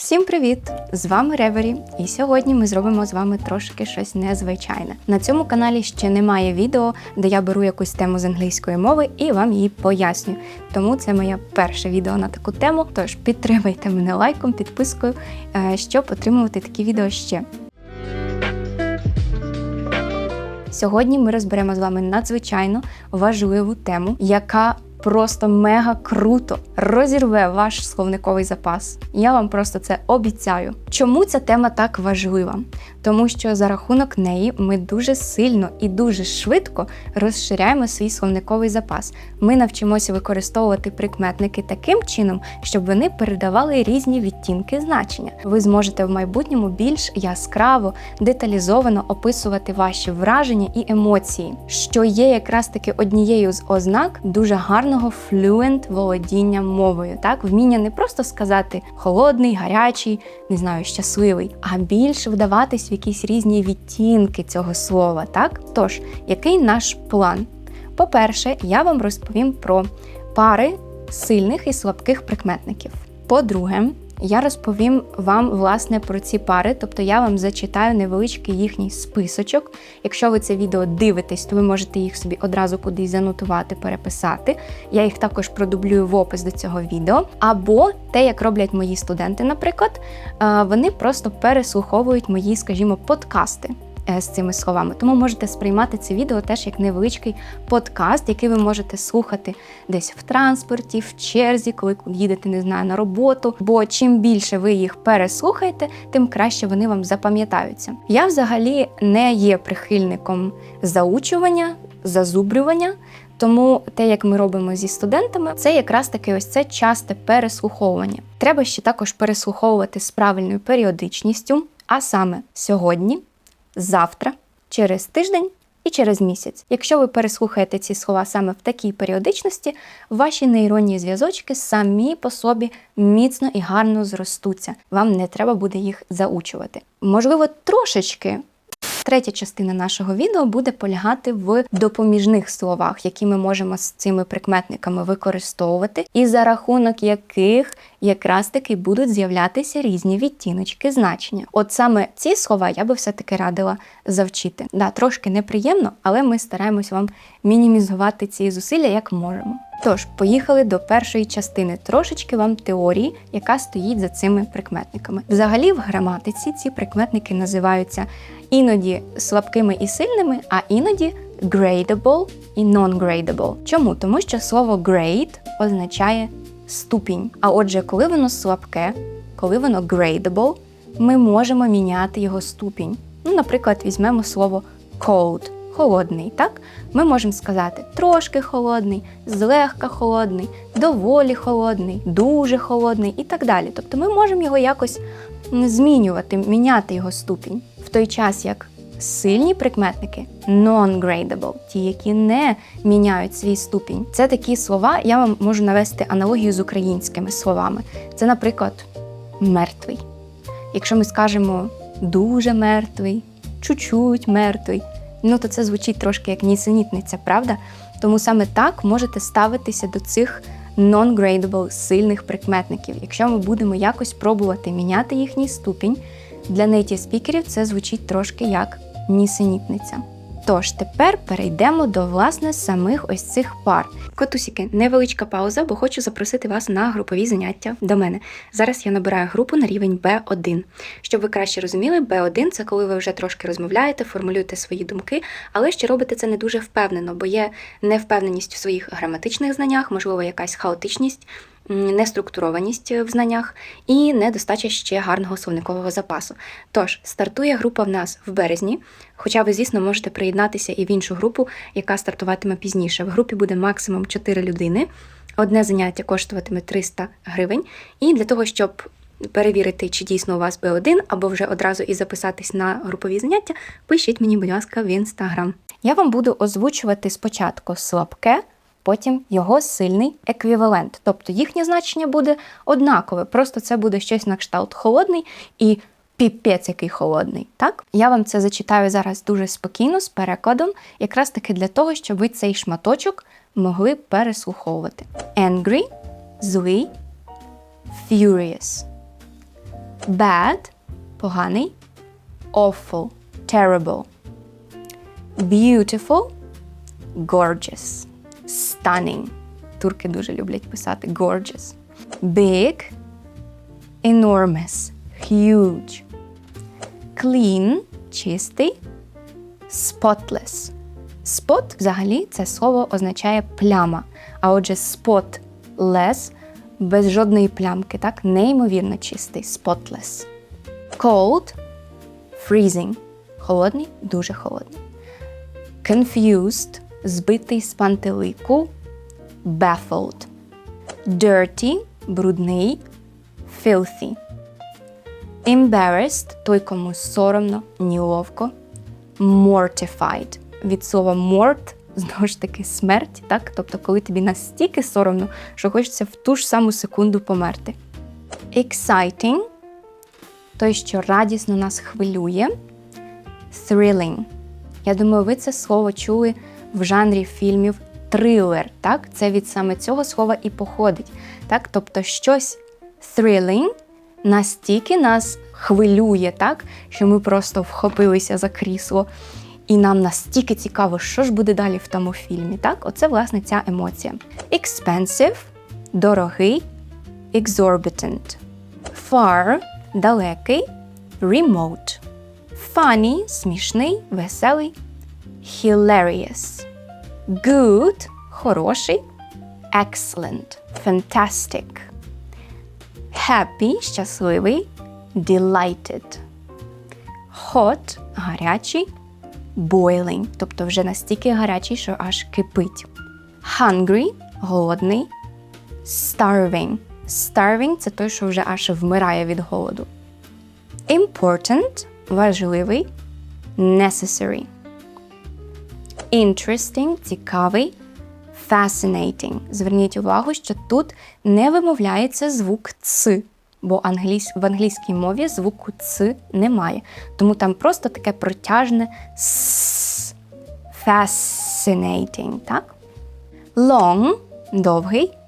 Всім привіт! З вами Ревері, і сьогодні ми зробимо з вами трошки щось незвичайне. На цьому каналі ще немає відео, де я беру якусь тему з англійської мови і вам її пояснюю. Тому це моє перше відео на таку тему. Тож підтримайте мене лайком, підпискою, е, щоб отримувати такі відео ще. Сьогодні ми розберемо з вами надзвичайно важливу тему, яка просто мега круто розірве ваш словниковий запас. Я вам просто це обіцяю. Чому ця тема так важлива? Тому що за рахунок неї ми дуже сильно і дуже швидко розширяємо свій словниковий запас. Ми навчимося використовувати прикметники таким чином, щоб вони передавали різні відтінки значення. Ви зможете в майбутньому більш яскраво, деталізовано описувати ваші враження і емоції, що є якраз таки однією з ознак дуже гарного флюент володіння мовою. Так, вміння не просто сказати холодний, гарячий, не знаю, щасливий, а більш вдаватись в якісь різні відтінки цього слова. Так, тож, який наш план? По-перше, я вам розповім про пари сильних і слабких прикметників. По-друге, я розповім вам власне про ці пари, тобто я вам зачитаю невеличкий їхній списочок. Якщо ви це відео дивитесь, то ви можете їх собі одразу кудись занотувати, переписати. Я їх також продублюю в опис до цього відео. Або те, як роблять мої студенти, наприклад, е, вони просто переслуховують мої, скажімо, подкасти. Е, З цими словами, тому можете сприймати це відео теж як невеличкий подкаст, який ви можете слухати десь в транспорті, в черзі, коли їдете, не знаю, на роботу. Бо чим більше ви їх переслухаєте, тим краще вони вам запам'ятаються. Я взагалі не є прихильником заучування, зазубрювання. Тому те, як ми робимо зі студентами, це якраз таки ось це часте переслуховування. Треба ще також переслуховувати з правильною періодичністю, а саме сьогодні, завтра, через тиждень і через місяць. Якщо ви переслухаєте ці слова саме в такій періодичності, ваші нейронні зв'язочки самі по собі міцно і гарно зростуться. Вам не треба буде їх заучувати. Можливо, трошечки. Третя частина нашого відео буде полягати в допоміжних словах, які ми можемо з цими прикметниками використовувати, і за рахунок яких якраз таки будуть з'являтися різні відтіночки значення. От саме ці слова я би все-таки радила завчити. Да, трошки неприємно, але ми стараємось вам мінімізувати ці зусилля як можемо. Тож, поїхали до першої частини. Трошечки вам теорії, яка стоїть за цими прикметниками. Взагалі, в граматиці ці прикметники називаються іноді слабкими і сильними, а іноді gradable і non-gradable. Чому? Тому що слово grade означає ступінь. А отже, коли воно слабке, коли воно gradable, ми можемо міняти його ступінь. Ну, наприклад, візьмемо слово cold холодний, так? Ми можемо сказати трошки холодний, злегка холодний, доволі холодний, дуже холодний і так далі. Тобто ми можемо його якось змінювати, міняти його ступінь. В той час як сильні прикметники non-gradable, ті, які не міняють свій ступінь. Це такі слова, я вам можу навести аналогію з українськими словами. Це, наприклад, мертвий. Якщо ми скажемо дуже мертвий, чуть-чуть мертвий, ну то це звучить трошки як нісенітниця, правда? Тому саме так можете ставитися до цих non-gradable сильних прикметників. Якщо ми будемо якось пробувати міняти їхній ступінь, для native спікерів це звучить трошки як нісенітниця. Тож тепер перейдемо до власне самих ось цих пар. Котусіки, невеличка пауза, бо хочу запросити вас на групові заняття до мене. Зараз я набираю групу на рівень B1. Щоб ви краще розуміли, B1 це коли ви вже трошки розмовляєте, формулюєте свої думки, але ще робите це не дуже впевнено, бо є невпевненість у своїх граматичних знаннях, можливо, якась хаотичність. Неструктурованість в знаннях і недостача ще гарного словникового запасу. Тож стартує група в нас в березні, хоча ви, звісно, можете приєднатися і в іншу групу, яка стартуватиме пізніше. В групі буде максимум 4 людини. Одне заняття коштуватиме 300 гривень. І для того, щоб перевірити, чи дійсно у вас B1, або вже одразу і записатись на групові заняття, пишіть мені, будь ласка, в інстаграм. Я вам буду озвучувати спочатку слабке, потім його сильний еквівалент. Тобто їхнє значення буде однакове, просто це буде щось на кшталт холодний і піпець який холодний. Так? Я вам це зачитаю зараз дуже спокійно, з перекладом, якраз таки для того, щоб ви цей шматочок могли переслуховувати. Angry, злий, furious. Bad поганий. Awful terrible. Beautiful gorgeous. Stunning. Турки дуже люблять писати gorgeous. Big enormous. Huge. Clean чистий. Spotless. Spot взагалі це слово означає пляма. А отже, spotless без жодної плямки, так? Неймовірно чистий. Spotless. Cold freezing. Холодний, дуже холодний. Confused збитий з пантелику. Baffled. Dirty брудний. Filthy. Embarrassed той, кому соромно, ніловко. Mortified. Від слова mort, знову ж таки, смерть, так? Тобто, коли тобі настільки соромно, що хочеться в ту ж саму секунду померти. Exciting той, що радісно нас хвилює. Thrilling. Я думаю, ви це слово чули в жанрі фільмів трилер. Так? Це від саме цього слова і походить. Так? Тобто щось thrilling настільки нас хвилює, так? що ми просто вхопилися за крісло. І нам настільки цікаво, що ж буде далі в тому фільмі. Так? Оце, власне, ця емоція. Expensive дорогий, exorbitant. Far далекий, remote. Funny смішний, веселий, hilarious. Good хороший, excellent, fantastic. Happy щасливий, delighted. Hot гарячий, boiling, тобто вже настільки гарячий, що аж кипить. Hungry голодний, starving. Starving це той, що вже аж вмирає від голоду. Important важливий, necessary. Interesting цікавий, fascinating. Зверніть увагу, що тут не вимовляється звук ц, бо в англійській мові звуку ц немає. Тому там просто таке протяжне с. Fascinating, так? Long довгий,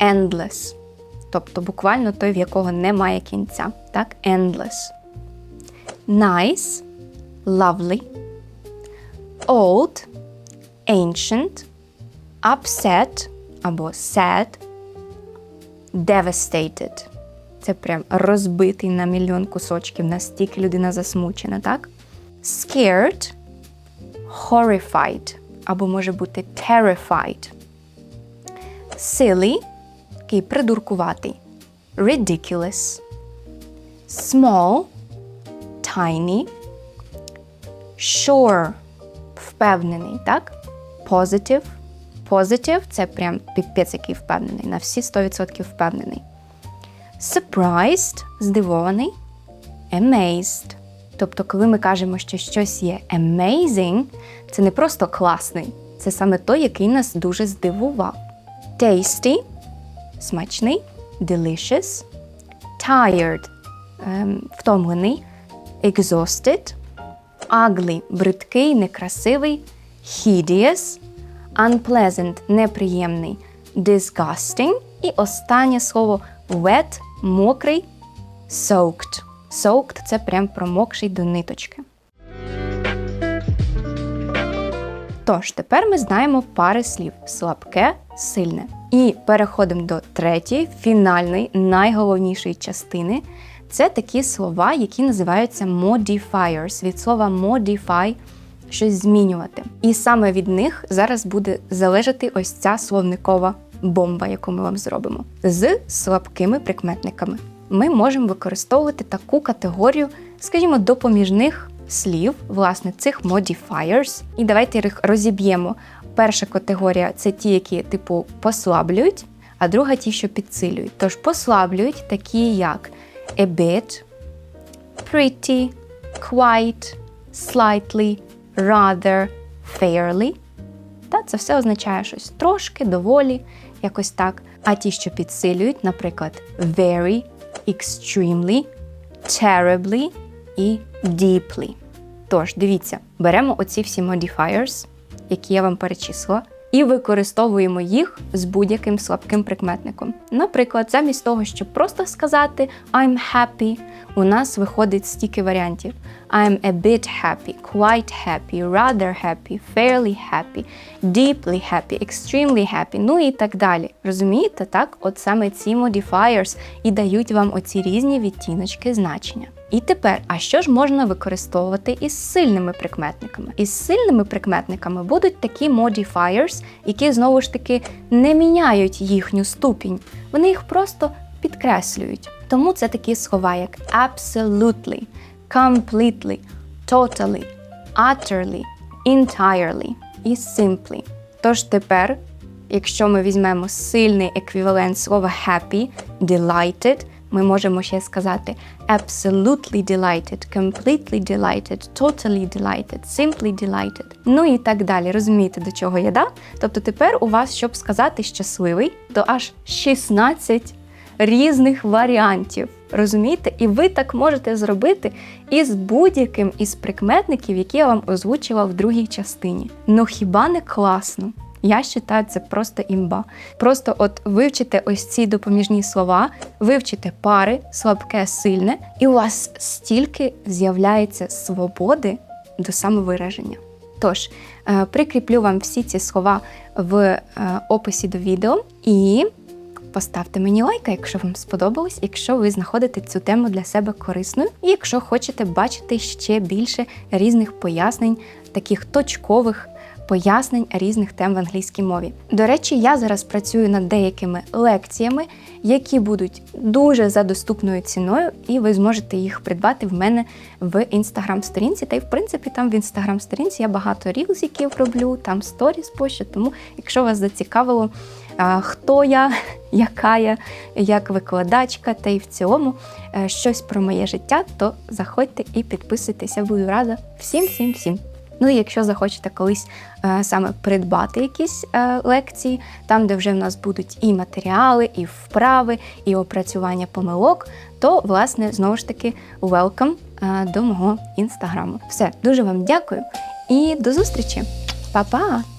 endless. Тобто буквально той, в якого немає кінця. Так? Endless. Nice, lovely. Old, ancient, upset або sad, devastated. Це прям розбитий на мільйон кусочків, настільки людина засмучена, так? Scared, horrified, або може бути terrified. Silly, такий придуркуватий. Ridiculous. Small, tiny. Sure, впевнений, так? Positive. Positive – це прям піпець, який впевнений. На всі 100% впевнений. Surprised здивований. Amazed. Тобто, коли ми кажемо, що щось є amazing, це не просто класний, це саме той, який нас дуже здивував. Tasty смачний, delicious, tired ем, втомлений, exhausted, ugly бридкий, некрасивий, hideous, unpleasant неприємний, disgusting і останнє слово wet мокрий, soaked. Soaked – це прям промокший до ниточки. Тож, тепер ми знаємо пари слів слабке, сильне. І переходимо до третьої, фінальної, найголовнішої частини. Це такі слова, які називаються modifiers, від слова modify щось змінювати. І саме від них зараз буде залежати ось ця словникова бомба, яку ми вам зробимо. З слабкими прикметниками. Ми можемо використовувати таку категорію, скажімо, допоміжних слів, власне, цих modifiers. І давайте їх розіб'ємо. Перша категорія це ті, які, типу, послаблюють, а друга ті, що підсилюють. Тож послаблюють такі, як a bit, pretty, quite, slightly, rather, fairly. Та це все означає щось трошки, доволі, якось так. А ті, що підсилюють, наприклад, very, extremely, terribly і deeply. Тож, дивіться, беремо оці всі modifiers, які я вам перечислила, і використовуємо їх з будь-яким слабким прикметником. Наприклад, замість того, щоб просто сказати I'm happy, у нас виходить стільки варіантів: I'm a bit happy, quite happy, rather happy, fairly happy, deeply happy, extremely happy, ну і так далі. Розумієте, так? От саме ці modifiers і дають вам оці різні відтіночки значення. І тепер, а що ж можна використовувати із сильними прикметниками? Із сильними прикметниками будуть такі modifiers, які знову ж таки не міняють їхню ступінь, вони їх просто підкреслюють. Тому це такі слова, як absolutely, completely, totally, utterly, entirely і simply. Тож тепер, якщо ми візьмемо сильний еквівалент слова happy, delighted, ми можемо ще сказати absolutely delighted, completely delighted, totally delighted, simply delighted. Ну і так далі. Розумієте, до чого я да? Тобто тепер у вас, щоб сказати щасливий, то аж 16 різних варіантів. Розумієте? І ви так можете зробити із будь-яким із прикметників, які я вам озвучила в другій частині. Ну хіба не класно? Я вважаю, це просто імба. Просто от вивчите ось ці допоміжні слова, вивчите пари, слабке, сильне, і у вас стільки з'являється свободи до самовираження. Тож, е, прикріплю вам всі ці слова в е, описі до відео і поставте мені лайка, якщо вам сподобалось, якщо ви знаходите цю тему для себе корисною, і якщо хочете бачити ще більше різних пояснень, таких точкових пояснень різних тем в англійській мові. До речі, я зараз працюю над деякими лекціями, які будуть дуже за доступною ціною, і ви зможете їх придбати в мене в інстаграм-сторінці. Та й в принципі там в інстаграм-сторінці я багато рілзиків роблю, там сторіс пощу. Тому, якщо вас зацікавило, хто я, яка я, як викладачка, та й в цілому е, щось про моє життя, то заходьте і підписуйтеся. Буду рада всім, всім, всім. Ну і якщо захочете колись е, саме придбати якісь е, лекції, там, де вже в нас будуть і матеріали, і вправи, і опрацювання помилок, то, власне, знову ж таки, welcome е, до мого інстаграму. Все, дуже вам дякую і до зустрічі! Па-па!